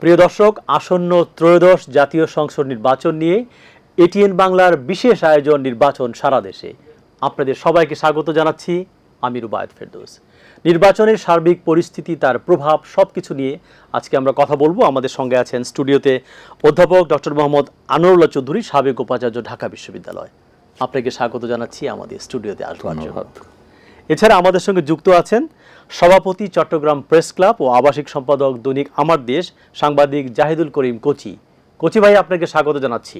প্রিয় দর্শক, আসন্ন ত্রয়োদশ জাতীয় সংসদ নির্বাচন নিয়ে এটিএন বাংলার বিশেষ আয়োজন নির্বাচন সারা দেশে। আপনাদের সবাইকে স্বাগত জানাচ্ছি, আমি রুবায়ত ফেরদৌস। নির্বাচনের সার্বিক পরিস্থিতি, তার প্রভাব সব কিছু নিয়ে আজকে আমরা কথা বলব। আমাদের সঙ্গে আছেন স্টুডিওতে অধ্যাপক ডক্টর মোহাম্মদ আনোয়ারুল্লাহ চৌধুরী, সাবেক উপাচার্য ঢাকা বিশ্ববিদ্যালয়। আপনাকে স্বাগত জানাচ্ছি, আমাদের স্টুডিওতে আসবার এছাড়া আমাদের সঙ্গে যুক্ত আছেন সভাপতি চট্টগ্রাম প্রেস ক্লাব ও আবাসিক সম্পাদক দৈনিক আমার দেশ সাংবাদিক জাহিদুল করিম কোচি। কোচি ভাই আপনাকে স্বাগত জানাচ্ছি।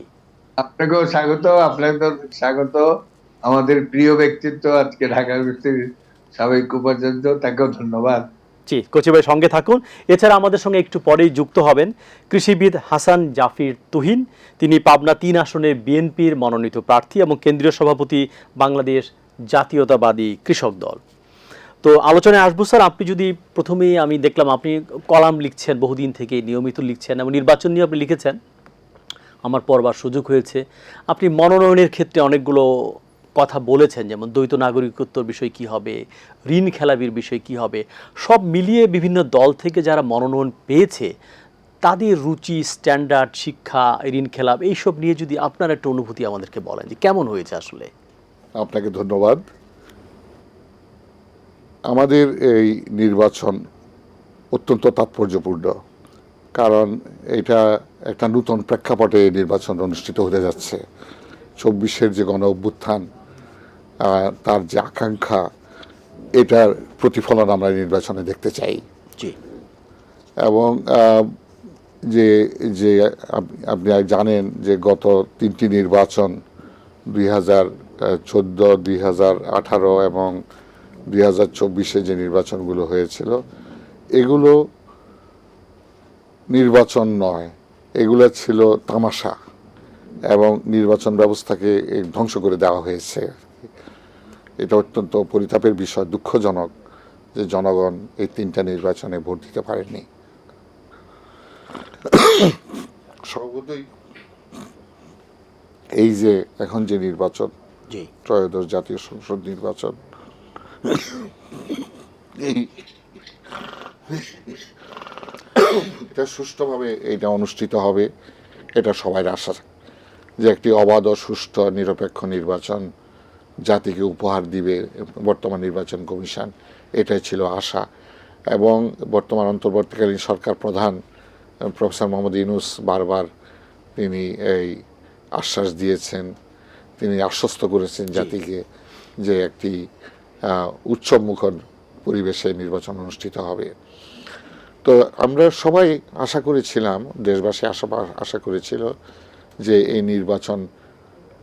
আপনাকেও স্বাগত আপনাদের স্বাগত। আমাদের প্রিয় ব্যক্তিত্ব আজকে ঢাকা বিশ্ববিদ্যালয়ের সাবেক উপাচার্য তাকেও ধন্যবাদ। জি কোচি ভাই সঙ্গে থাকুন। এছাড়া আমাদের সঙ্গে একটু পরেই যুক্ত হবেন কৃষিবিদ হাসান জাফির তুহিন। তিনি পাবনা তিন আসনে বিএনপির মনোনীত প্রার্থী এবং কেন্দ্রীয় সভাপতি বাংলাদেশ জাতীয়তাবাদী কৃষক দল। তো আলোচনায় আসব স্যার, আপনি যদি প্রথমেই আমি দেখলাম আপনি কলাম লিখছেন, বহুদিন থেকে নিয়মিত লিখছেন এবং নির্বাচন নিয়ে আপনি লিখেছেন। আমার পড়বার সুযোগ হয়েছে। আপনি মনোনয়নের ক্ষেত্রে অনেকগুলো কথা বলেছেন, যেমন দ্বৈত নাগরিকত্বর বিষয় কি হবে, ঋণ খেলাপির বিষয় কি হবে, সব মিলিয়ে বিভিন্ন দল থেকে যারা মনোনয়ন পেয়েছে, তাদের রুচি, স্ট্যান্ডার্ড, শিক্ষা, ঋণ খেলাপ, এইসব নিয়ে যদি আপনার একটা অনুভূতি আমাদেরকে বলেন যে কেমন হয়েছে আসলে? আপনাকে ধন্যবাদ। আমাদের এই নির্বাচন অত্যন্ত তাৎপর্যপূর্ণ কারণ এটা একটা নূতন প্রেক্ষাপটে নির্বাচন অনুষ্ঠিত হতে যাচ্ছে। চব্বিশের যে গণ অভ্যুত্থান তার যে আকাঙ্ক্ষা এটার প্রতিফলন আমরা নির্বাচনে দেখতে চাই। এবং যে যে আপ- আপনি জানেন যে গত তিনটি নির্বাচন দুই হাজার চোদ্দ দুই হাজার আঠারো এবং দুই হাজার চব্বিশে যে নির্বাচনগুলো হয়েছিল, এগুলো নির্বাচন নয়, এগুলো ছিল তামাশা এবং নির্বাচন ব্যবস্থাকে ধ্বংস করে দেওয়া হয়েছে। এটা অত্যন্ত পরিতাপের বিষয়, দুঃখজনক যে জনগণ এই তিনটা নির্বাচনে ভোট দিতে পারেনি। সর্বদই এই যে এখন যে নির্বাচন ত্রয়োদশ জাতীয় সংসদ নির্বাচন। এটা সুষ্ঠুভাবে এটা অনুষ্ঠিত হবে, এটা সবাই আশা যে একটি অবাধ ও সুষ্ঠু নিরপেক্ষ নির্বাচন জাতিকে উপহার দিবে বর্তমান নির্বাচন কমিশন, এটাই ছিল আশা। এবং বর্তমান অন্তর্বর্তীকালীন সরকার প্রধান, প্রফেসর মোহাম্মদ ইউনুস বারবার তিনি এই আশ্বাস দিয়েছেন। তিনি আশ্বস্ত করেছেন জাতিকে যে একটি উৎসবমুখর পরিবেশে নির্বাচন অনুষ্ঠিত হবে। তো আমরা সবাই আশা করেছিলাম দেশবাসী আশা আশা করেছিল যে এই নির্বাচন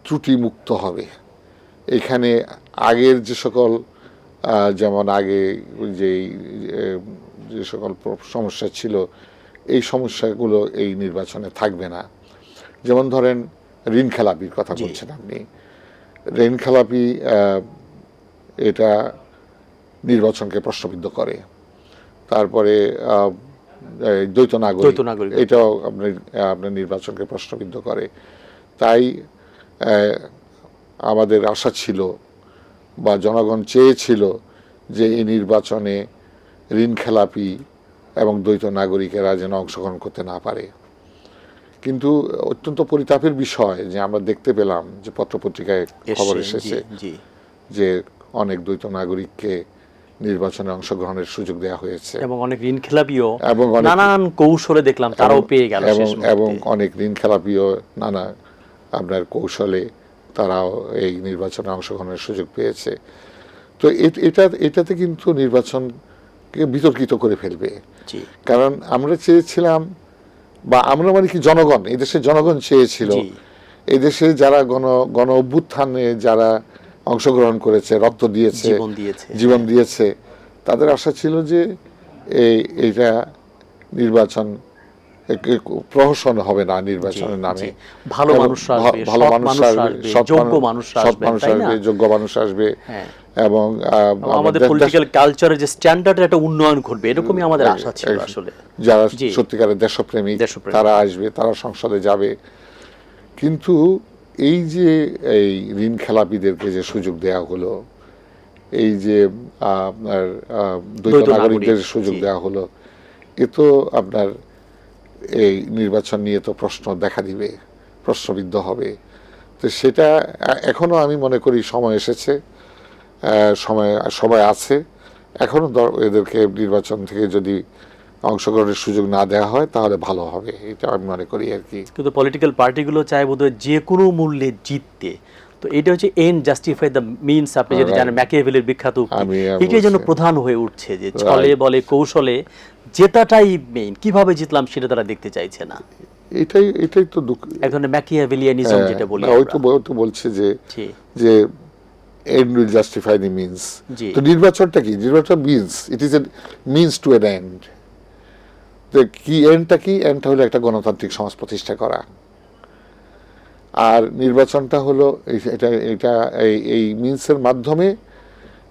ত্রুটিমুক্ত হবে। এখানে আগের যে সকল যেমন আগে যেই যে সকল সমস্যা ছিল এই সমস্যাগুলো এই নির্বাচনে থাকবে না। যেমন ধরেন ঋণ খেলাপির কথা বলছেন আপনি। ঋণ খেলাপি এটা নির্বাচনকে প্রশ্নবিদ্ধ করে। তারপরে দ্বৈত নাগরিক। এটাও আপনার আপনার নির্বাচনকে প্রশ্নবিদ্ধ করে। তাই আমাদের আশা ছিল বা জনগণ চেয়েছিল যে এই নির্বাচনে ঋণ খেলাপি এবং দ্বৈত নাগরিকেরা যেন অংশগ্রহণ করতে না পারে। কিন্তু অত্যন্ত পরিতাপের বিষয় যে আমরা দেখতে পেলাম যে পত্রপত্রিকায় খবর এসেছে যে অনেক দ্বৈত নাগরিককে নির্বাচনে অংশগ্রহণের সুযোগ দেওয়া হয়েছে। এবং অনেক ঋণ খেলাপিও এবং নানান কৌশলে দেখলাম তারাও পেয়ে গেল এবং এবং অনেক ঋণ খেলাপিও নানা আপনার কৌশলে তারাও এই নির্বাচনে অংশগ্রহণের সুযোগ পেয়েছে। তো এটা এটাতে কিন্তু নির্বাচনকে বিতর্কিত করে ফেলবে। কারণ আমরা চেয়েছিলাম বা আমরা মানে কি জনগণ এই দেশের জনগণ চেয়েছিল। এই দেশে যারা গণ গণ অভ্যুত্থানে যারা অংশগ্রহণ করেছে রক্ত দিয়েছে জীবন দিয়েছে। তাদের আশা ছিল যে এই এইটা নির্বাচন প্রহসন হবে না নির্বাচনের নামে ভালো মানুষ আসবে, ভালো মানুষ আসবে যোগ্য মানুষ- আসবে, যোগ্য মানুষ আসবে হ্যাঁ। এবং আমাদের পলিটিক্যাল কালচারের যে স্ট্যান্ডার্ডের একটা উন্নয়ন ঘটবে এরকমই আমাদের আশা ছিল আসলে। যারা সত্যিকারের দেশপ্রেমী। তারা আসবে তারা সংসদে যাবে। কিন্তু এই যে এই ঋণ খেলাপিদেরকে যে সুযোগ দেওয়া হলো এই যে আপনার দ্বৈত নাগরিকদের সুযোগ। দেওয়া হলো এ তো আপনার এই নির্বাচন নিয়ে তো প্রশ্ন দেখা দিবে প্রশ্নবিদ্ধ হবে। তো সেটা এখনও আমি মনে করি সময় এসেছে। সময় সময় আছে। এখনও এদেরকে নির্বাচন থেকে যদি অংশগ্রহণের সুযোগ না দেওয়া হয় তাহলে ভালো হবে। এটা আমি মনে করি আর কি। কিন্তু পলিটিক্যাল পার্টিগুলো চায় বোধহয় যে কোনো মূল্যে জিততে। তো এটা হচ্ছে এন জাস্টিফাই দ্য মিনস আপনি যেটা জানেন ম্যাকিয়াভেলের বিখ্যাত এটাই যেন প্রধান হয়ে উঠছে যে ছলে বলে কৌশলে জেতাটাই মেইন কীভাবে জিতলাম সেটা তারা দেখতে চাইছে না। এটাই এটাই তো দুঃখ এক ধরনের ম্যাকিয়াভেলিয়ানিজম যেটা বলি ওই তো। বলছে যে যে end will justify the means. তো নির্বাচনটা কি? নির্বাচন means it is a means to an end তো কি এন্ডটা কি? এন্ডটা হলো একটা গণতান্ত্রিক সমাজ প্রতিষ্ঠা করা। আর নির্বাচনটা হলো এটা এটা এই- মিনসের মাধ্যমে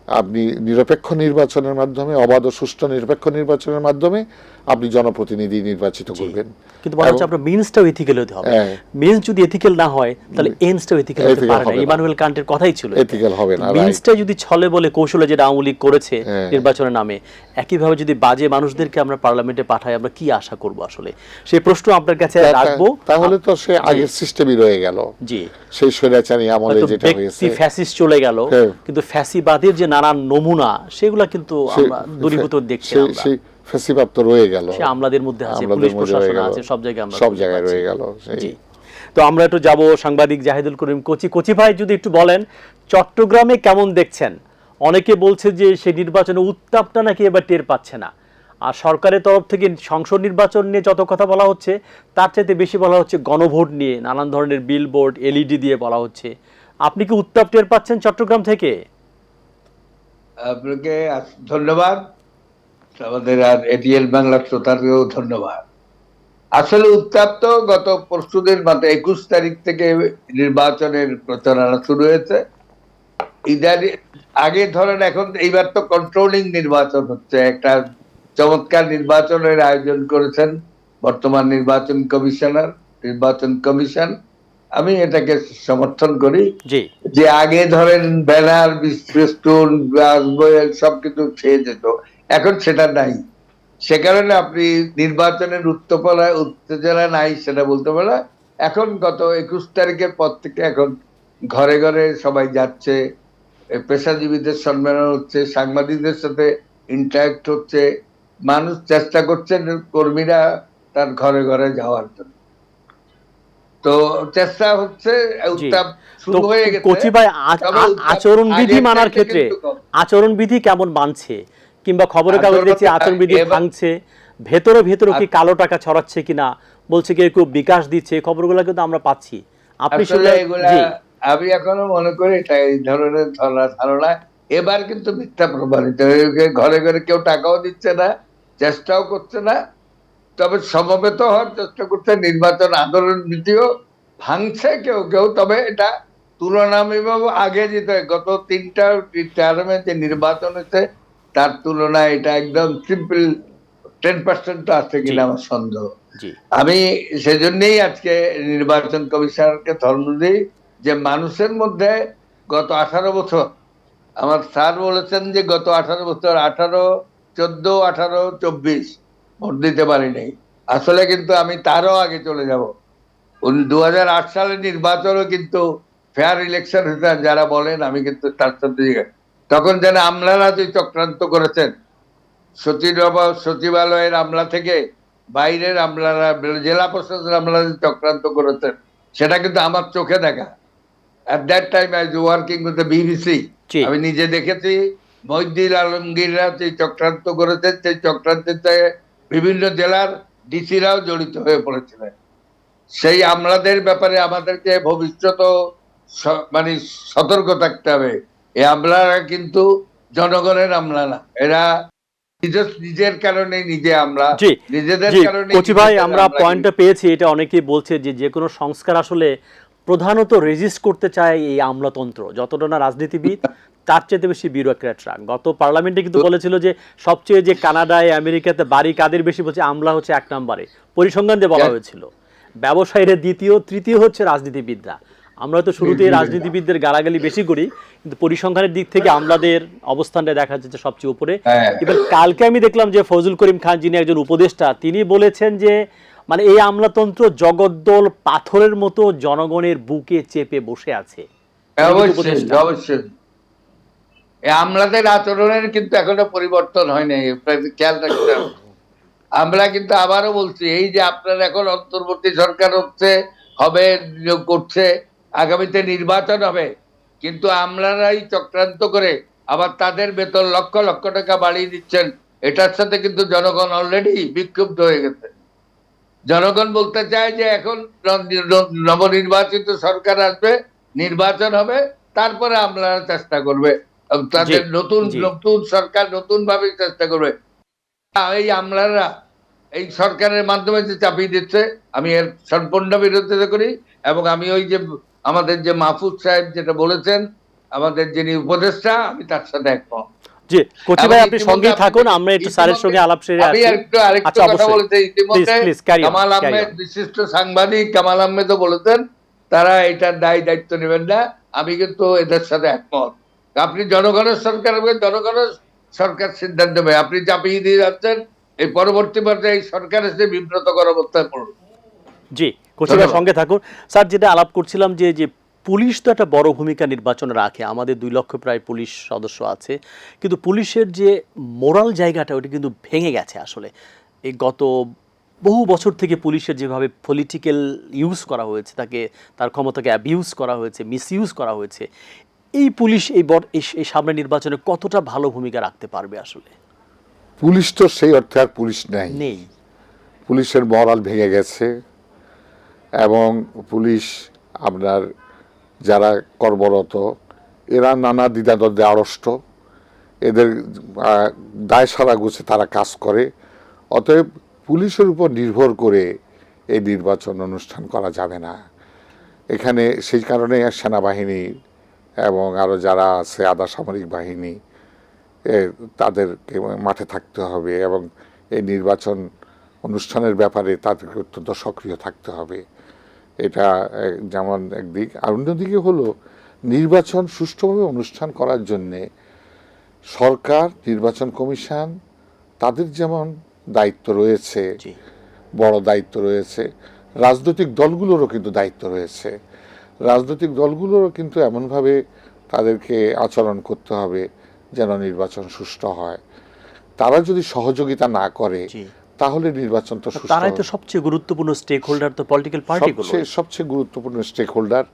আপনি নিরপেক্ষ নির্বাচনের মাধ্যমে অবাধ ও সুষ্ঠু নিরপেক্ষ নির্বাচনের মাধ্যমে আপনি জনপ্রতিনিধি নির্বাচিত করবেন। কিন্তু বলা হচ্ছে আপনার মিনসটাও এথিক্যাল হতে হবে। হ্যাঁ। মিনস যদি এথিক্যাল না হয় তাহলে এন্ডসটাও এথিক্যাল হতে পারে না। ইমানুয়েল কান্টের কথাই ছিল। Ethical হবে না, মিনসটা যদি ছলে বলে কৌশলে যেটা আওয়ামী লীগ করেছে হ্যাঁ। নির্বাচনের নামে একইভাবে যদি বাজে মানুষদেরকে আমরা পার্লামেন্টে পাঠাই আমরা কি আশা করব আসলে? সেই প্রশ্ন আপনার কাছে রাখব। তাহলে তো সে আগের সিস্টেমই রয়ে গেল। জি। সেই স্বৈরাচারী আমলে যেটা হয়েছে। ব্যক্তি ফ্যাসিস্ট চলে গেল হ্যাঁ। কিন্তু ফ্যাসিবাদের যে নানান নমুনা সেগুলা কিন্তু আমরা দূরীভূত দেখছি আমরা। সেই তো রয়ে গেল। সে আমলাদের মধ্যে আছে পুলিশ প্রশাসন আছে সব জায়গায় আমরা সব জায়গায় রয়ে গেল জি। তো আমরা একটু যাব সাংবাদিক জাহিদুল করিম কোচি। কোচি ভাই যদি একটু বলেন চট্টগ্রামে কেমন দেখছেন? অনেকে বলছে যে সেই নির্বাচনে উত্তাপটা নাকি এবার টের পাচ্ছে না। আর সরকারের তরফ থেকে সংসদ নির্বাচন নিয়ে যত কথা বলা হচ্ছে তার চাইতে বেশি বলা হচ্ছে গণভোট নিয়ে নানান ধরনের বিলবোর্ড এলইডি দিয়ে বলা হচ্ছে। আপনি কি উত্তাপ টের পাচ্ছেন চট্টগ্রাম থেকে? আপনাকে ধন্যবাদ। আমাদের আর এটিএল বাংলা শ্রোতাকেও ধন্যবাদ। আসলে উত্তাপ তো গত পরশুদিন মাত্র একুশ তারিখ থেকে নির্বাচনের প্রচারণা শুরু হয়েছে। ইদানি আগে ধরেন এখন এইবার তো কন্ট্রোলিং নির্বাচন হচ্ছে। একটা চমৎকার নির্বাচনের আয়োজন করেছেন বর্তমান নির্বাচন কমিশনার নির্বাচন কমিশন। আমি এটাকে সমর্থন করি যে আগে ধরেন ব্যানার ফেস্টুন সবকিছু ছেয়ে যেত। এখন সেটা নাই। সে কারণে আপনি নির্বাচনের উত্তপনা উত্তেজনা নাই সেটা বলতে পারে এখন গত একুশ তারিখের পর থেকে এখন ঘরে ঘরে সবাই যাচ্ছে পেশাজীবীদের সম্মেলন হচ্ছে সাংবাদিকদের সাথে ইন্টারাক্ট হচ্ছে মানুষ চেষ্টা করছেন কর্মীরা তার ঘরে ঘরে যাওয়ার জন্য। তো চেষ্টা হচ্ছে উত্তাপ শুরু হয়ে গেছে। কোচি ভাই আ- তবে আচরণবিধি মানার ক্ষেত্রে। আচরণবিধি কেমন মানছে? কিংবা খবরের কাগজে দেখছি আচরণবিধি ভাঙছে। ভেতরে ভেতরে কি কালো টাকা ছড়াচ্ছে কিনা বলছে কেউ কেউ বিকাশ দিচ্ছে খবরগুলো কিন্তু আমরা পাচ্ছি। আপনি জি। আমি এখনও মনে করি এটা এই ধরনের ধরা ধারণা। এবার কিন্তু মিথ্যা প্রমাণিত ঘরে ঘরে কেউ টাকাও দিচ্ছে না চেষ্টাও করছে না। তবে সমবেত হওয়ার চেষ্টা করছে নির্বাচন আন্দোলন নীতিও ভাঙছে কেউ কেউ। তবে এটা তুলনামূলক আগে যেতে গত তিনটা টার্মে যে নির্বাচন হয়েছে তার তুলনায় এটা একদম সিম্পল টেন পার্সেন্ট তো আছে কিনা আমার সন্দেহ। আমি সেজন্যই আজকে নির্বাচন কমিশনারকে ধর্ম দিই যে মানুষের মধ্যে গত আঠারো বছর আমার স্যার বলেছেন যে গত আঠারো বছর আঠারো চোদ্দ আঠারো চব্বিশ ভোট দিতে পারি নাই আসলে কিন্তু আমি তারও আগে চলে যাব। দু হাজার আট সালের নির্বাচনও কিন্তু ফেয়ার ইলেকশন হয়েছে যারা বলেন আমি কিন্তু তার সাথে তখন যেন আমলারা যে চক্রান্ত করেছেন। সচিব সচিবালয়ের আমলা থেকে বাইরের আমলারা জেলা প্রশাসনের আমলারা যে চক্রান্ত করেছেন। সেটা কিন্তু আমার চোখে দেখা। At that time I working with the BBC আমি নিজে দেখেছি মহিদ্দিন আলমগীররা যে চক্রান্ত করেছেন সেই চক্রান্তে বিভিন্ন জেলার ডিসিরাও জড়িত হয়ে পড়েছিলেন। সেই আমলাদের ব্যাপারে আমাদেরকে ভবিষ্যৎ মানে সতর্ক থাকতে হবে। এই আমলারা কিন্তু জনগণের আমলা না। এরা নিজের নিজের কারণে নিজে আমরা নিজেদের কারণে ভাই আমরা আমরা পয়েন্টটা পেয়েছি এটা অনেকেই বলছে যে যে কোনো সংস্কার আসলে প্রধানত রেজিস্ট করতে চায় এই আমলাতন্ত্র। যতটা না রাজনীতিবিদ তার চেয়ে বেশি বিউরোক্র্যাটরা গত পার্লামেন্টে কিন্তু বলেছিল যে সবচেয়ে যে কানাডায় আমেরিকাতে বাড়ি কাদের বেশি বলছে আমলা হচ্ছে এক নম্বরে। পরিসংখ্যান দিয়ে বলা হয়েছিল। ব্যবসায়ীরা দ্বিতীয় তৃতীয় হচ্ছে রাজনীতিবিদরা। আমরা তো শুরুতেই রাজনীতিবিদদের গালাগালি বেশি করি কিন্তু পরিসংখ্যানের দিক থেকে আমলাদের অবস্থানটা দেখা যাচ্ছে সবচেয়ে উপরে। হ্যাঁ। এবার কালকে আমি দেখলাম যে ফজল করিম খান যিনি একজন উপদেষ্টা তিনি বলেছেন যে মানে এই আমলাতন্ত্র জগদ্দল পাথরের মতো জনগণের বুকে চেপে বসে আছে। অবশ্যই আমলাদের আচরণের কিন্তু এখনও পরিবর্তন হয় নাই খেয়াল রাখতে। আমরা কিন্তু আবারও বলছি এই যে আপনার এখন অন্তর্বর্তী সরকার হচ্ছে হবে নিয়োগ করছে আগামীতে নির্বাচন হবে। কিন্তু আমলারাই চক্রান্ত করে আবার তাদের বেতন লক্ষ লক্ষ টাকা বাড়িয়ে দিচ্ছেন। এটার সাথে কিন্তু জনগণ অলরেডি বিক্ষুব্ধ হয়ে গেছে। জনগণ বলতে চায় যে এখন নবনির্বাচিত সরকার আসবে নির্বাচন হবে তারপরে আমরা চেষ্টা করবে। তাদের নতুন নতুন সরকার নতুন ভাবে চেষ্টা করবে। এই আমলারা এই সরকারের মাধ্যমে যে চাপিয়ে দিচ্ছে আমি এর সম্পূর্ণ বিরোধিতা করি এবং আমি ওই যে আমাদের যে মাহফুজ সাহেব যেটা বলেছেন আমাদের যিনি উপদেষ্টা আমি তার সাথে একমত। জি কোচি ভাই আপনি সঙ্গেই থাকুন আমরা একটু স্যারের সঙ্গে আলাপ সেরে আমি আসি। একটু আরেকটু আচ্ছা, কথা বলতে ইতিমধ্যে কামাল আহমেদ বিশিষ্ট সাংবাদিক কামাল আহমেদও বলেছেন তারা এটার দায় দায়িত্ব নেবেন না আমি কিন্তু এদের সাথে একমত। আপনি জনগণের সরকার হবে জনগণের সরকার সিদ্ধান্ত নেবে। আপনি চাপিয়ে দিয়ে যাচ্ছেন এই পরবর্তী পর্যায়ে এই সরকার এসে বিব্রতকর অবস্থায় পড়বে জি। কোচি ভাই ধন্যবাদ। সঙ্গে থাকুন। স্যার যেটা আলাপ করছিলাম যে যে পুলিশ তো একটা বড় ভূমিকা নির্বাচনে রাখে। আমাদের দুই লক্ষ প্রায় পুলিশ সদস্য আছে। কিন্তু পুলিশের যে মোরাল জায়গাটা ওটা কিন্তু ভেঙে গেছে আসলে। এই গত বহু বছর থেকে পুলিশের যেভাবে পলিটিক্যাল ইউজ করা হয়েছে তাকে তার ক্ষমতাকে অ্যাবিউজ করা হয়েছে মিসইউজ করা হয়েছে এই পুলিশ এই বর এই- এই সামনে নির্বাচনে কতটা ভালো ভূমিকা রাখতে পারবে আসলে? পুলিশ তো সেই অর্থে আর পুলিশ নেই। নেই। পুলিশের মরাল ভেঙে গেছে। এবং পুলিশ আপনার যারা কর্মরত, এরা নানা দ্বিধাদ্বন্দ্বে আড়ষ্ট। এদের দায় সারা গুছে তারা কাজ করে। অতএব পুলিশের উপর নির্ভর করে এই নির্বাচন অনুষ্ঠান করা যাবে না। এখানে সেই কারণে সেনাবাহিনী এবং আরও যারা আছে, আধা সামরিক বাহিনী তাদেরকে মাঠে থাকতে হবে এবং এই নির্বাচন অনুষ্ঠানের ব্যাপারে তাদেরকে অত্যন্ত সক্রিয় থাকতে হবে। এটা যেমন একদিক। আর অন্যদিকে হলো নির্বাচন সুষ্ঠুভাবে অনুষ্ঠান করার জন্যে সরকার নির্বাচন কমিশন তাদের যেমন দায়িত্ব রয়েছে বড় দায়িত্ব রয়েছে রাজনৈতিক দলগুলোরও কিন্তু দায়িত্ব রয়েছে। রাজনৈতিক দলগুলোরও কিন্তু এমনভাবে তাদেরকে আচরণ করতে হবে যেন নির্বাচন সুষ্ঠু হয়। তারা যদি সহযোগিতা না করে। তাহলে নির্বাচন তো তারাই তো সবচেয়ে গুরুত্বপূর্ণ স্টেক হোল্ডার তো পলিটিক্যাল পার্টিগুলো সবচেয়ে সবচেয়ে গুরুত্বপূর্ণ স্টেক হোল্ডার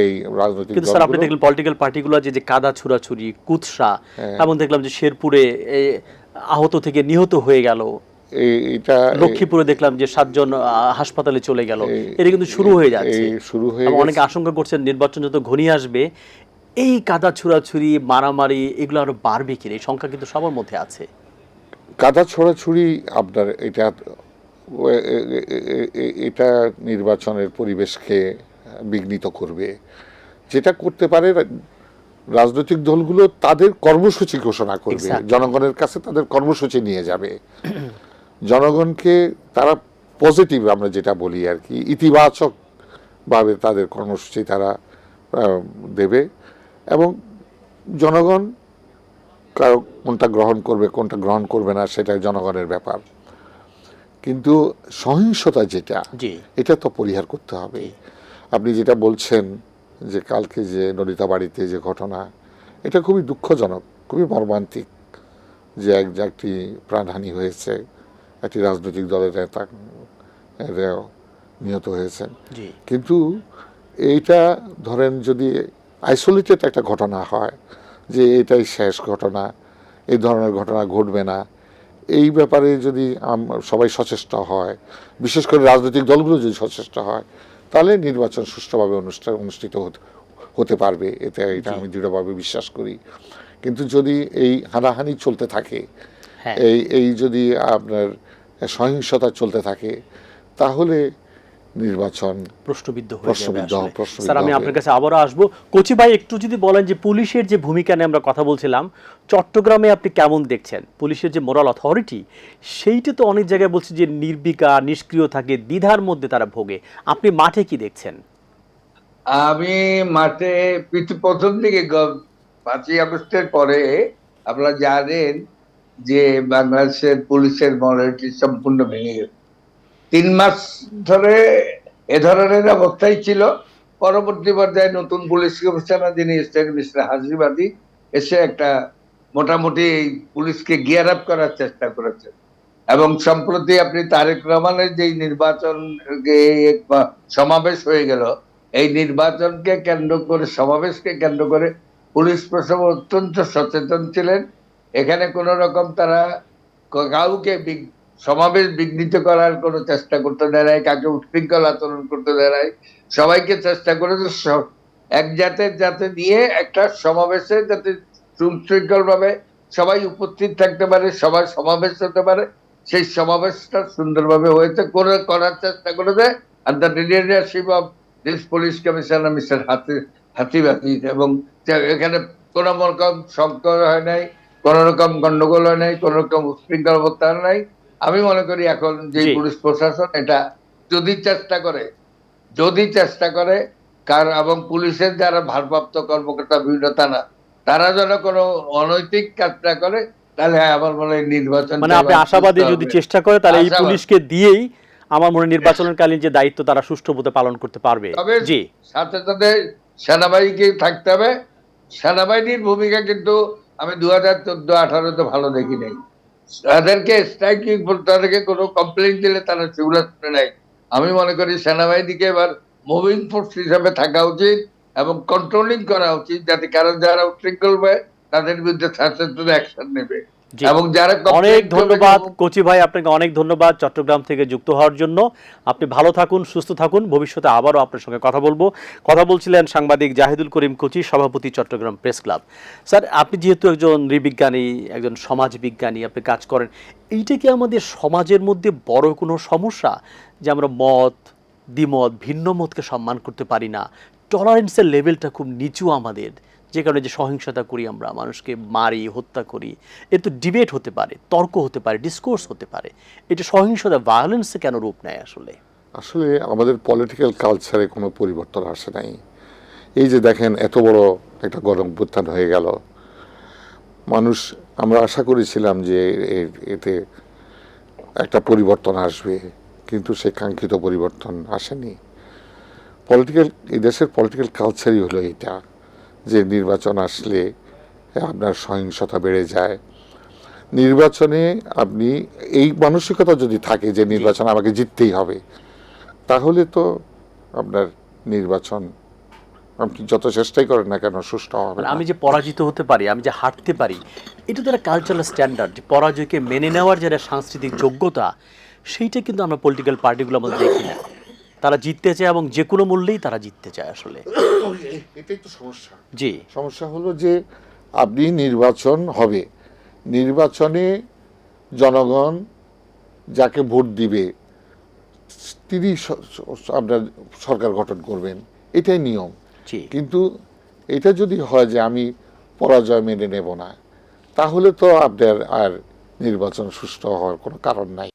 এই রাজনৈতিক কিন্তু স্যার আপনি দেখলেন পলিটিক্যাল পার্টিগুলো যে যে কাদা ছুড়াছুরি কুৎসা হ্যাঁ। এমন দেখলাম যে শেরপুরে আহত থেকে নিহত হয়ে গেল। এটা লক্ষ্মীপুরে দেখলাম যে সাতজন হাসপাতালে চলে গেল। এটা কিন্তু শুরু হয়ে যাচ্ছে। শুরু হয়ে এবং অনেকে আশঙ্কা করছেন নির্বাচন যত ঘনিয়ে আসবে এই কাদা ছুড়াছুরি মারামারি এগুলো আরও বাড়বে কিনা? এই সংখ্যা কিন্তু সবার মধ্যে আছে। কাদা ছড়াছড়ি আপনার এটা এটা নির্বাচনের পরিবেশকে বিঘ্নিত করবে। যেটা করতে পারে রাজনৈতিক দলগুলো তাদের কর্মসূচি ঘোষণা করবে। জনগণের কাছে তাদের কর্মসূচি নিয়ে যাবে। জনগণকে তারা পজিটিভ আমরা যেটা বলি আর কি ইতিবাচক ভাবে তাদের কর্মসূচি তারা দেবে। এবং জনগণ কারও কোনটা গ্রহণ করবে কোনটা গ্রহণ করবে না সেটা জনগণের ব্যাপার। কিন্তু সহিংসতা যেটা এটা তো পরিহার করতে হবে। আপনি যেটা বলছেন যে কালকে যে নলিতা বাড়িতে যে ঘটনা এটা খুবই দুঃখজনক খুবই মর্মান্তিক যে এক একটি প্রাণহানি হয়েছে একটি রাজনৈতিক দলের নেতা নিহত হয়েছেন। কিন্তু এইটা ধরেন যদি আইসোলেটেড একটা ঘটনা হয় যে এটাই শেষ ঘটনা এই ধরনের ঘটনা ঘটবে না। এই ব্যাপারে যদি সবাই সচেষ্ট হয় বিশেষ করে রাজনৈতিক দলগুলো যদি সচেষ্ট হয় তাহলে নির্বাচন সুষ্ঠুভাবে অনুষ্ঠান অনুষ্ঠিত হতে হতে পারবে। এতে এটা আমি দৃঢ়ভাবে বিশ্বাস করি। কিন্তু যদি এই হানাহানি চলতে থাকে হ্যাঁ। এই এই যদি আপনার সহিংসতা চলতে থাকে তাহলে নির্বাচন প্রশ্নবিদ্ধ হয়ে প্রশ্নবিদ্ধ স্যার আমি আপনার কাছে আবারও আসব। কোচি ভাই একটু যদি বলেন যে পুলিশের যে ভূমিকা নিয়ে আমরা কথা বলছিলাম চট্টগ্রামে আপনি কেমন দেখছেন? পুলিশের যে মোরাল অথরিটি সেইটা তো অনেক জায়গায় বলছে যে নির্বিকা নিষ্ক্রিয় থাকে দ্বিধার মধ্যে তারা ভোগে। আপনি মাঠে কি দেখছেন? আমি মাঠে প্রথম দিকে পাঁচই আগস্টের পরে আপনারা জানেন যে বাংলাদেশের পুলিশের মডেলটি সম্পূর্ণ ভেঙে গেছে। তিন মাস ধরে এ ধরনের অবস্থাই ছিল। পরবর্তী পর্যায়ে নতুন পুলিশ কমিশনার যিনি এসছেন, মিস্টার হাজিবাদী এসে একটা মোটামুটি এই পুলিশকে গিয়ার আপ করার চেষ্টা করেছেন। এবং সম্প্রতি আপনি তারেক রহমানের যেই নির্বাচন সমাবেশ হয়ে গেল, এই নির্বাচনকে কেন্দ্র করে, সমাবেশকে কেন্দ্র করে পুলিশ প্রশাসন অত্যন্ত সচেতন ছিলেন। এখানে কোন রকম তারা কাউকে সমাবেশ বিঘ্নিত করার কোনো চেষ্টা করতে দেয় নাই কাকে উৎশৃঙ্খল আচরণ করতে দেয় নাই। সবাইকে চেষ্টা করেছে স- এক জাতের যাতে নিয়ে একটা সমাবেশে যাতে সুশৃঙ্খল ভাবে সবাই উপস্থিত থাকতে পারে সবাই সমাবেশ হতে পারে। সেই সমাবেশটা সুন্দরভাবে হয়েছে। করে করার চেষ্টা করেছে আর the leadership of this police commissioner mister হাতি হাতিবাতি এবং এখানে কোনো রকম সংকট হয় নাই, কোন রকম গন্ডগোল হয় নাই, কোন রকম উশৃঙ্খল অবস্থা হয় নাই। আমি মনে করি এখন যে পুলিশ প্রশাসন এটা যদি চেষ্টা করে যদি চেষ্টা করে কার এবং পুলিশের যারা ভারপ্রাপ্ত কর্মকর্তা বিভিন্ন থানা তারা যেন কোনো অনৈতিক কাজটা করে তাহলে হ্যাঁ, আমার মনে হয় নির্বাচন মানে আপনি আশাবাদী যদি চেষ্টা করে তাহলে এই পুলিশকে দিয়েই আমার মনে হয় নির্বাচনকালীন যে দায়িত্ব তারা সুষ্ঠুভাবে পালন করতে পারবে। জি। সাথে সাথে সেনাবাহিনীকে থাকতে হবে। সেনাবাহিনীর ভূমিকা কিন্তু আমি দু হাজার চোদ্দ আঠারোতে ভালো দেখি নাই তাদেরকে স্ট্রাইকিং তাদেরকে কোনো কমপ্লেন দিলে তারা সেগুলো শুনে নেয় আমি মনে করি সেনাবাহিনীকে এবার মুভিং ফোর্স হিসাবে থাকা উচিত এবং কন্ট্রোলিং করা উচিত যাতে কারণ যারা উশৃঙ্খল হয়, তাদের বিরুদ্ধে সচেতন অ্যাকশন নেবে। এবং যারা complain অনেক ধন্যবাদ কোচি ভাই আপনাকে অনেক ধন্যবাদ চট্টগ্রাম থেকে যুক্ত হওয়ার জন্য। আপনি ভালো থাকুন সুস্থ থাকুন ভবিষ্যতে আবারও আপনার সঙ্গে কথা বলব। কথা বলছিলেন সাংবাদিক জাহিদুল করিম কোচি সভাপতি চট্টগ্রাম প্রেস ক্লাব। স্যার আপনি যেহেতু একজন নৃবিজ্ঞানী একজন সমাজ বিজ্ঞানী আপনি কাজ করেন এইটা কি আমাদের সমাজের মধ্যে বড় কোনো সমস্যা? যে আমরা মত দ্বিমত ভিন্ন মতকে সম্মান করতে পারি না। টলারেন্সের লেভেলটা খুব নিচু আমাদের। যে কারণে যে সহিংসতা করি আমরা, মানুষকে মারি, হত্যা করি এর তো ডিবেট হতে পারে, তর্ক হতে পারে ডিসকোর্স হতে পারে। এটা সহিংসতা ভায়োলেন্সে কেন রূপ নেয় আসলে? আসলে আমাদের পলিটিক্যাল কালচারে কোনো পরিবর্তন আসে নাই। এই যে দেখেন, এত বড় একটা গরম উত্থান হয়ে গেল। মানুষ, আমরা আশা করেছিলাম যে এ- এতে একটা পরিবর্তন আসবে, কিন্তু সে কাঙ্ক্ষিত পরিবর্তন আসেনি। পলিটিক্যাল এই দেশের পলিটিক্যাল কালচারই হলো এটা যে নির্বাচন আসলে আপনার সহিংসতা বেড়ে যায়। নির্বাচনে আপনি এই মানসিকতা যদি থাকে যে নির্বাচন আমাকে জিততেই হবে তাহলে তো আপনার নির্বাচন আপনি যত চেষ্টাই করেন না কেন সুষ্ঠু হবে মানে। আমি যে পরাজিত হতে পারি আমি যে হারতে পারি এটা তো একটা কালচারাল স্ট্যান্ডার্ড যে পরাজয়কে মেনে নেওয়ার যেটা সাংস্কৃতিক যোগ্যতা সেইটা কিন্তু আমরা পলিটিক্যাল পার্টিগুলো আমাদের দেখি না। তারা জিততে চায় এবং যে কোনো মূল্যেই তারা জিততে চায় আসলে। এটাই তো সমস্যা। জি। সমস্যা হলো যে আপনি নির্বাচন হবে। নির্বাচনে জনগণ যাকে ভোট দিবে তিনি আপনার সরকার গঠন করবেন। এটাই নিয়ম। কিন্তু এটা যদি হয় যে আমি পরাজয় মেনে নেব না তাহলে তো আপনার আর নির্বাচন সুষ্ঠু হওয়ার কোনো কারণ নাই।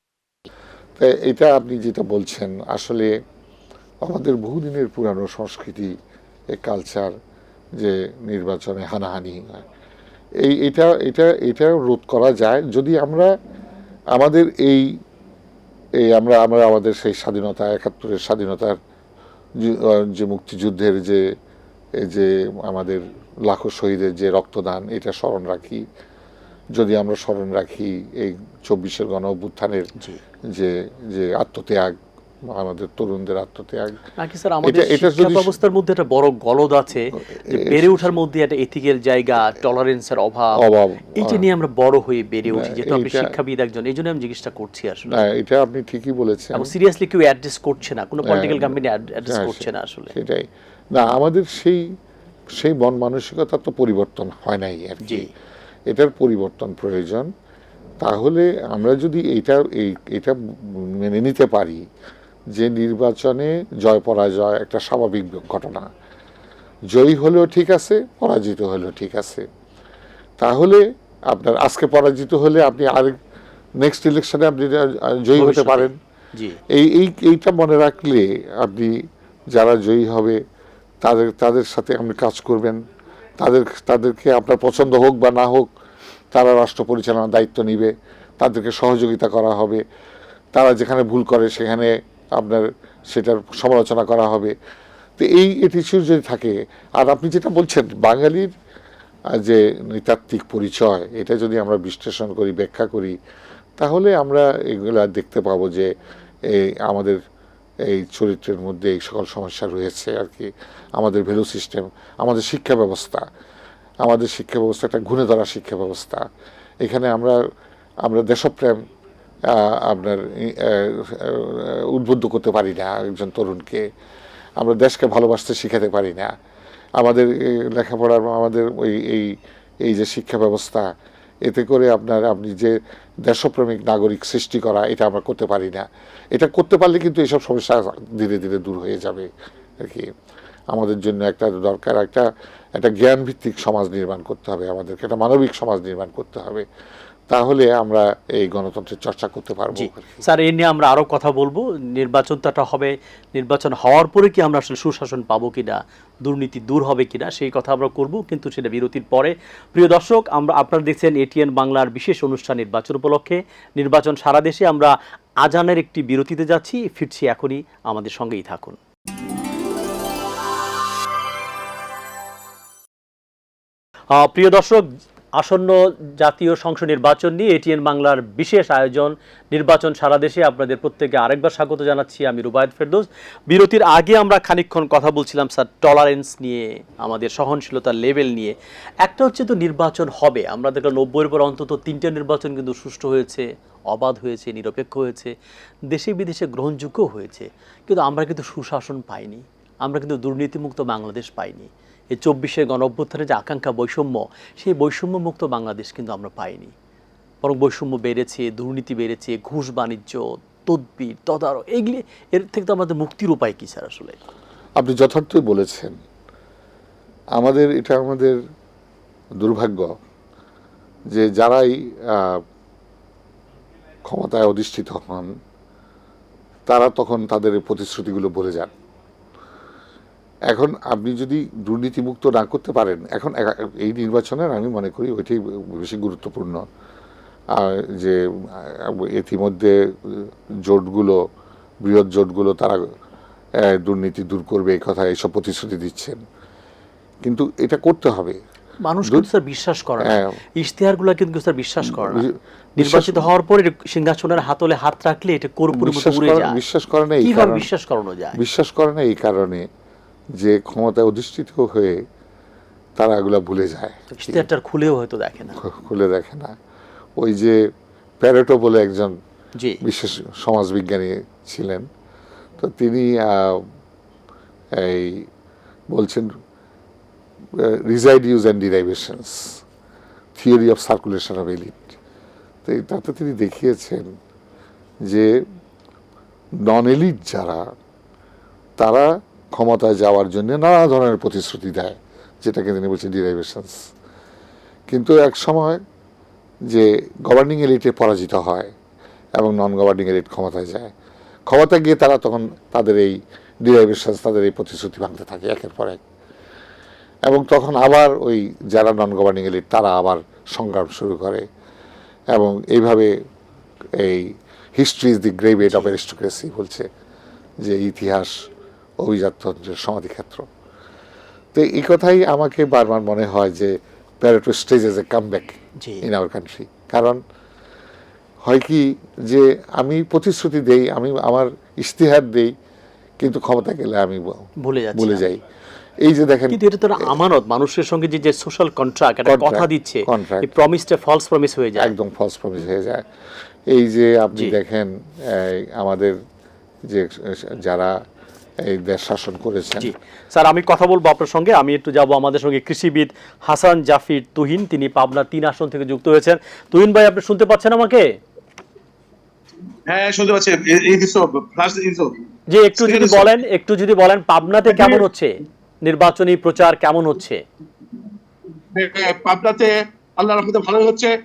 এটা আপনি যেটা বলছেন, আসলে আমাদের বহুদিনের পুরানো সংস্কৃতি কালচার যে নির্বাচনে হানাহানি, এই এটা এটা এটা রোধ করা যায়। যদি আমরা, আমাদের এই এই আমরা আমরা আমাদের সেই স্বাধীনতা, একাত্তরের স্বাধীনতার যে- মুক্তিযুদ্ধের যে যে আমাদের লাখো শহীদের যে রক্তদান, এটা স্মরণ রাখি। যদি আমরা স্মরণ রাখি এই চব্বিশের গণ অভ্যুত্থানের যে যে আত্মত্যাগ আমাদের তরুণদের আত্মত্যাগ। নাকি স্যার আমাদের এটা- এটা শিক্ষা যদি- ব্যবস্থার মধ্যে একটা বড় গলদ আছে যে বেড়ে ওঠার মধ্যে একটা এথিক্যাল জায়গা টলারেন্সের অভাব অভাব এইটা নিয়ে আমরা বড় হয়ে বেড়ে উঠি যেহেতু আপনি শিক্ষাবিদ একজন এই জন্য আমি জিজ্ঞেসটা করছি আসলে। না এটা আপনি ঠিকই বলেছেন। এবং সিরিয়াসলি কেউ অ্যাড্রেস করছে না কোনো পলিটিক্যাল কোম্পানি অ্যাড্রেস করছে না আসলে। সেটাই। না আমাদের সেই সেই মন মানসিকতা তো পরিবর্তন হয় নাই আর কি। জি। এটার পরিবর্তন প্রয়োজন তাহলে আমরা যদি এটা এই এটা মেনে নিতে পারি যে নির্বাচনে জয় পরাজয় একটা স্বাভাবিক ঘটনা। জয়ী হলেও ঠিক আছে পরাজিত হলেও ঠিক আছে। তাহলে আপনার আজকে পরাজিত হলে আপনি আরেক নেক্সট ইলেকশনে আপনি জয়ী হতে পারেন। এই এই এইটা মনে রাখলে আপনি যারা জয়ী হবে তাদের তাদের সাথে আপনি কাজ করবেন। তাদের, তাদেরকে আপনার পছন্দ হোক বা না হোক, তারা রাষ্ট্র পরিচালনার দায়িত্ব নিবে, তাদেরকে সহযোগিতা করা হবে, তারা যেখানে ভুল করে সেখানে আপনার সেটার সমালোচনা করা হবে। তো এই এটিচিউড যদি থাকে, আর আপনি যেটা বলছেন, বাঙালির যে নৃতাত্ত্বিক পরিচয়, এটা যদি আমরা বিশ্লেষণ করি, ব্যাখ্যা করি, তাহলে আমরা এগুলা দেখতে পাবো যে, এই আমাদের এই চরিত্রের মধ্যে এই সকল সমস্যা রয়েছে আর কি। আমাদের ভ্যালু সিস্টেম, আমাদের শিক্ষা ব্যবস্থা, আমাদের শিক্ষা ব্যবস্থা একটা ঘুণে ধরা শিক্ষা ব্যবস্থা। এখানে আমরা আমরা দেশপ্রেম আপনার উদ্বুদ্ধ করতে পারি না একজন তরুণকে। আমরা দেশকে ভালোবাসতে শিখাতে পারি না। আমাদের লেখাপড়ার, আমাদের ওই, এই এই যে শিক্ষা ব্যবস্থা এতে করে আপনার আপনি যে দেশপ্রেমিক নাগরিক সৃষ্টি করা, এটা আমরা করতে পারি না। এটা করতে পারলে কিন্তু এসব সমস্যা ধীরে ধীরে দূর হয়ে যাবে আর কি। আমাদের জন্য একটা দরকার, একটা একটা জ্ঞানভিত্তিক সমাজ নির্মাণ করতে হবে আমাদেরকে, একটা মানবিক সমাজ নির্মাণ করতে হবে। তাহলে আমরা এই গণতন্ত্রের চর্চা করতে পারব। স্যার এই নিয়ে আমরা আরও কথা বলব। নির্বাচনটা হবে, নির্বাচন হওয়ার পরে কি আমরা আসলে সুশাসন পাবো কিনা, দুর্নীতি দূর হবে কিনা, সেই কথা আমরা করব, কিন্তু সেটা বিরতির পরে। প্রিয় দর্শক, আমরা আপনারা দেখছেন এটিএন বাংলার বিশেষ অনুষ্ঠান নির্বাচন উপলক্ষে। নির্বাচন সারা দেশে আমরা আজানের একটি বিরতিতে যাচ্ছি। ফিরছি এখনই। আমাদের সঙ্গেই থাকুন। প্রিয় দর্শক আসন্ন জাতীয় সংসদ নির্বাচন নিয়ে এটিএন বাংলার বিশেষ আয়োজন। নির্বাচন সারা দেশে আপনাদের প্রত্যেকে আরেকবার স্বাগত জানাচ্ছি। আমি রুবায়ত ফেরদৌস। বিরতির আগে আমরা খানিকক্ষণ কথা বলছিলাম, স্যার টলারেন্স নিয়ে, আমাদের সহনশীলতার লেভেল নিয়ে। একটা হচ্ছে তো নির্বাচন হবে। আমরা দেখলাম নব্বইয়ের পর অন্তত তিনটে নির্বাচন কিন্তু সুষ্ঠু হয়েছে, অবাধ হয়েছে, নিরপেক্ষ হয়েছে, দেশে বিদেশে গ্রহণযোগ্য হয়েছে। কিন্তু আমরা কিন্তু সুশাসন পাইনি, আমরা কিন্তু দুর্নীতিমুক্ত বাংলাদেশ পাইনি। এই চব্বিশের গণ অভ্যুত্থানের যে আকাঙ্ক্ষা বৈষম্য, সেই বৈষম্য মুক্ত বাংলাদেশ কিন্তু আমরা পাইনি। বরং বৈষম্য বেড়েছে, দুর্নীতি বেড়েছে, ঘুষ বাণিজ্য, তদবির, তদারক, এগুলি এর থেকে তো আমাদের মুক্তির উপায় কি স্যার আসলে? আপনি যথার্থই বলেছেন। আমাদের, এটা আমাদের দুর্ভাগ্য যে যারাই ক্ষমতায় অধিষ্ঠিত হন, তারা তখন তাদের প্রতিশ্রুতিগুলো বলে যান। এখন আপনি যদি দুর্নীতিমুক্ত না করতে পারেন এখন এই নির্বাচনের আমি মনে করি ওইটাই বেশি গুরুত্বপূর্ণ। যে ইতিমধ্যে জোটগুলো বৃহৎ জোটগুলো তারা দুর্নীতি দূর করবে এই কথা এইসব প্রতিশ্রুতি দিচ্ছেন। কিন্তু এটা করতে হবে। মানুষ কিন্তু স্যার বিশ্বাস করে না। হ্যাঁ। ইশতেহারগুলো কিন্তু স্যার বিশ্বাস করে না। নির্বাচিত হওয়ার পরে সিংহাসনের হাতলে হাত রাখলে এটা কর্পূরের মতো বিশ্বাস করে বিশ্বাস করে না এই কারণে বিশ্বাস করানো যায়? বিশ্বাস করে না এই কারণে। যে ক্ষমতায় অধিষ্ঠিত হয়ে তারা এগুলো ভুলে যায়। ইশতেহারটার খুলেও হয়তো দেখে না। খুলে দেখে না। ওই যে প্যারেটো বলে একজন বিশেষ সমাজবিজ্ঞানী ছিলেন। তো তিনি এই বলছেন residues and derivations theory of circulation of elite তো তাতে তিনি দেখিয়েছেন যে নন এলিট যারা তারা ক্ষমতায় যাওয়ার জন্য নানা ধরনের প্রতিশ্রুতি দেয়, যেটাকে তিনি বলছেন ডিরাইভেশনস কিন্তু এক সময় যে গভর্নিং এলিটে পরাজিত হয় এবং নন গভর্নিং এলিট ক্ষমতায় যায়, ক্ষমতায় গিয়ে তারা তখন তাদের এই ডিরাইভেশন তাদের এই প্রতিশ্রুতি ভাঙতে থাকে একের পর এক। এবং তখন আবার ওই যারা নন গভর্নিং এলিট তারা আবার সংগ্রাম শুরু করে এবং এইভাবে এই history is the graveyard of aristocracy বলছে যে ইতিহাস অভিজাততন্ত্রের সমাধিক্ষেত্র। তো এই কথাই আমাকে বারবার মনে হয় যে Pareto stage as a comeback G. In our country কারণ হয় কি যে আমি প্রতিশ্রুতি দেই আমি আমার ইশতেহার দেই কিন্তু ক্ষমতা গেলে আমি ভুলে ভুলে যাই। এই যে দেখেন কিন্তু এটা তো আমানত মানুষের সঙ্গে যে যে সোশ্যাল কন্ট্রাক্ট একটা কথা দিচ্ছে। এই প্রমিসটা ফলস প্রমিস হয়ে যায়। একদম ফলস প্রমিস হয়ে যায়। এই যে আপনি দেখেন আমাদের যে যারা এই দেশ শাসন করেছেন। জি। স্যার আমি কথা বলব আপনার সঙ্গে। আমি একটু যাব আমাদের সঙ্গে কৃষিবিদ হাসান জাফির তুহিন। তিনি পাবনা তিন আসন থেকে যুক্ত হয়েছেন। তুহিন ভাই আপনি শুনতে পাচ্ছেন আমাকে? হ্যাঁ শুনতে পাচ্ছি। এই- এই দৃশ্য ফার্স্ট দৃশ্য যে একটু যদি বলেন একটু যদি বলেন পাবনাতে কেমন হচ্ছে? নির্বাচনী প্রচার কেমন হচ্ছে? পাবনাতে আল্লাহ রহমতে ভালো হচ্ছে।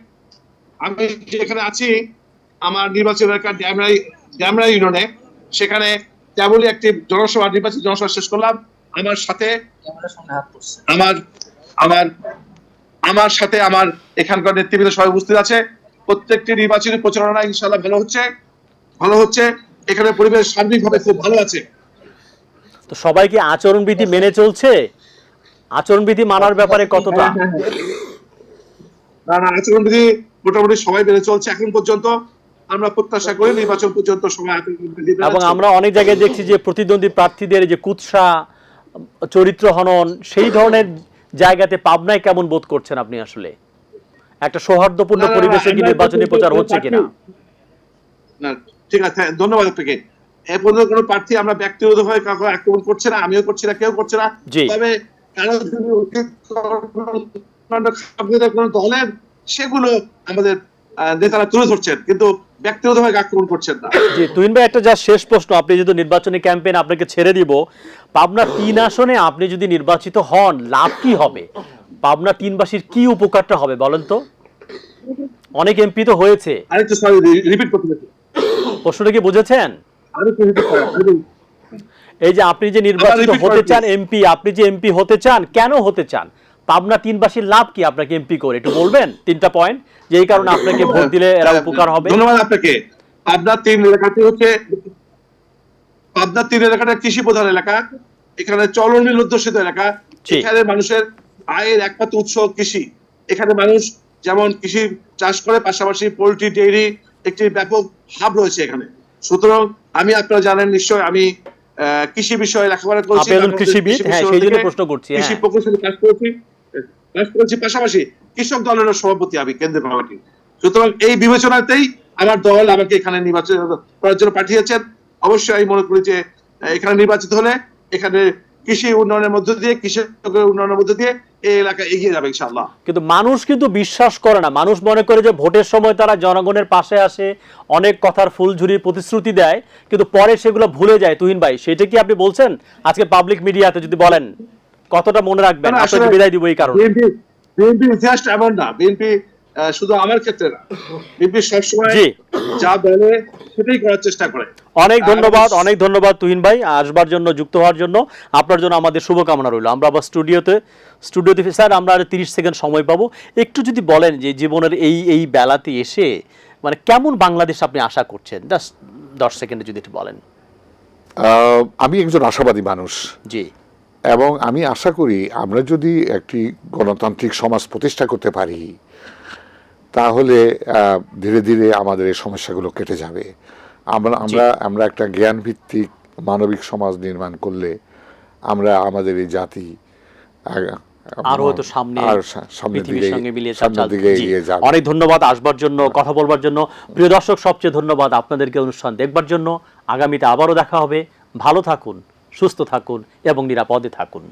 আমি যেখানে আছি আমার নির্বাচন এলাকা ড্যামরাই ড্যামরা ইউনিয়নে। সেখানে তেমনই একটি জনসভা নির্বাচন জনসভা শেষ করলাম। আমার সাথে আমার আমার আমার সাথে আমার এখানকার নেতৃবৃন্দ সবাই উপস্থিত আছে। প্রত্যেকটি নির্বাচনী প্রচারণা ইনশাল্লাহ ভালো হচ্ছে ভালো হচ্ছে। এখানে পরিবেশ সার্বিকভাবে খুব ভালো আছে। তো সবাই কি আচরণবিধি মেনে চলছে? আচরণবিধি মানার ব্যাপারে কতটা? না না আচরণবিধি মোটামুটি সবাই মেনে চলছে এখন পর্যন্ত। আমরা প্রত্যাশা করি নির্বাচন পর্যন্ত মেনে এবং আমরা অনেক জায়গায় দেখছি যে প্রতিদ্বন্দ্বী প্রার্থীদের যে কুৎসা চরিত্র হনন সেই ধরনের জায়গাতে পাবনায় কেমন বোধ করছেন আপনি আসলে? একটা সৌহার্দ্যপূর্ণ পরিবেশে কি নির্বাচনী প্রচার হচ্ছে কিনা? না ঠিক আছে হ্যাঁ, ধন্যবাদ আপনাকে। এ পর্যন্ত কোনো প্রার্থী আমরা ব্যক্তিগত ভাবে কাউকে আক্রমণ করছে না আমিও করছি না কেউ করছে না। তবে কারও কোনো দলের সেগুলো আমাদের নেতারা তুলে ধরছেন কিন্তু আক্রমণ করছেন না। জি তুহিন ভাই একটা যা শেষ প্রশ্ন। আপনি যদি নির্বাচনী ক্যাম্পেইন আপনাকে ছেড়ে দিব পাবনা তিন আসনে আপনি যদি নির্বাচিত হন লাভ কি হবে? পাবনা তিনবাসীর কি উপকারটা হবে বলেন তো? অনেক এমপি তো হয়েছে। আরেকটু সরি রিপিট করতে প্রশ্নটা কি বুঝেছেন? এই যে আপনি যে নির্বাচিত হতে চান এমপি আপনি যে এমপি হতে চান কেন হতে চান? পাবনা তিনবাসীর লাভ কি আপনাকে এমপি করে? একটু বলবেন তিনটা পয়েন্ট যে এই কারণে আপনাকে ভোট দিলে এরা উপকার হবে। ধন্যবাদ আপনাকে। পাবনা তিন এলাকাটি হচ্ছে পাবনা তিন এলাকাটা কৃষি প্রধান এলাকা এখানে চলনীল অধ্যুষিত এলাকা। এখানে মানুষের আয়ের একমাত্র উৎস কৃষি। এখানে মানুষ যেমন কৃষি চাষ করে পাশাপাশি পোল্ট্রি ডেইরি একটি ব্যাপক হাব রয়েছে এখানে। সুতরাং আমি আপনারা জানেন নিশ্চয় আমি কৃষি বিষয়ে লেখাপড়া করেছি কৃষি হ্যাঁ, প্রশ্ন করছি, কৃষি হ্যাঁ। প্রকৌশলী কাজ করেছি। পাশাপাশি কৃষক দলের সভাপতি আমি কমিটি। সুতরাং এই বিবেচনাতেই আমার দল আমাকে এখানে নির্বাচন করার জন্য পাঠিয়েছেন। অবশ্যই আমি মনে করি যে এখানে নির্বাচিত হলে এখানে কৃষি উন্নয়নের দিয়ে, কৃষকের উন্নয়নের দিয়ে কিন্তু মানুষ কিন্তু বিশ্বাস করে না। মানুষ মনে করে যে ভোটের সময় তারা জনগণের পাশে আসে, অনেক কথার ফুলঝুরি প্রতিশ্রুতি দেয়, কিন্তু পরে সেগুলো ভুলে যায়। তুহিন ভাই, সেটা কি আপনি বলছেন? আজকে পাবলিক মিডিয়াতে যদি বলেন। কতটা মনে রাখবেন? আপনাকে আসলে বিদায় দিব এই কারণে। বিএনপি বিএনপি ইতিহাসটা এমন না। বিএনপি শুধু আমার ক্ষেত্রে না। বিএনপি সবসময় জি। যা বলে সেটাই করার চেষ্টা করে। অনেক ধন্যবাদ অনেক ধন্যবাদ তুহিন ভাই আসবার জন্য যুক্ত হওয়ার জন্য। আপনার জন্য আমাদের শুভকামনা রইল। আমরা আবার স্টুডিওতে স্টুডিওতে স্যার আমরা আর তিরিশ সেকেন্ড সময় পাবো। একটু যদি বলেন যে জীবনের এই এই বেলাতে এসে মানে কেমন বাংলাদেশ আপনি আশা করছেন? জাস্ট দশ সেকেন্ডে যদি একটু বলেন। আহ, আমি একজন আশাবাদী মানুষ। জি। এবং আমি আশা করি আমরা যদি একটি গণতান্ত্রিক সমাজ প্রতিষ্ঠা করতে পারি তাহলে ধীরে ধীরে আমাদের এই সমস্যাগুলো কেটে যাবে। আমরা আমরা আমরা একটা জ্ঞান ভিত্তিক মানবিক সমাজ নির্মাণ করলে আমরা আমাদের এই জাতি আর হয়তো সামনে সামনের দিকে। এগিয়ে যাবে। অনেক ধন্যবাদ আসবার জন্য কথা বলবার জন্য। প্রিয় দর্শক সবচেয়ে ধন্যবাদ আপনাদেরকে অনুষ্ঠান দেখবার জন্য। আগামীতে আবারও দেখা হবে। ভালো থাকুন। সুস্থ থাকুন এবং নিরাপদে থাকুন।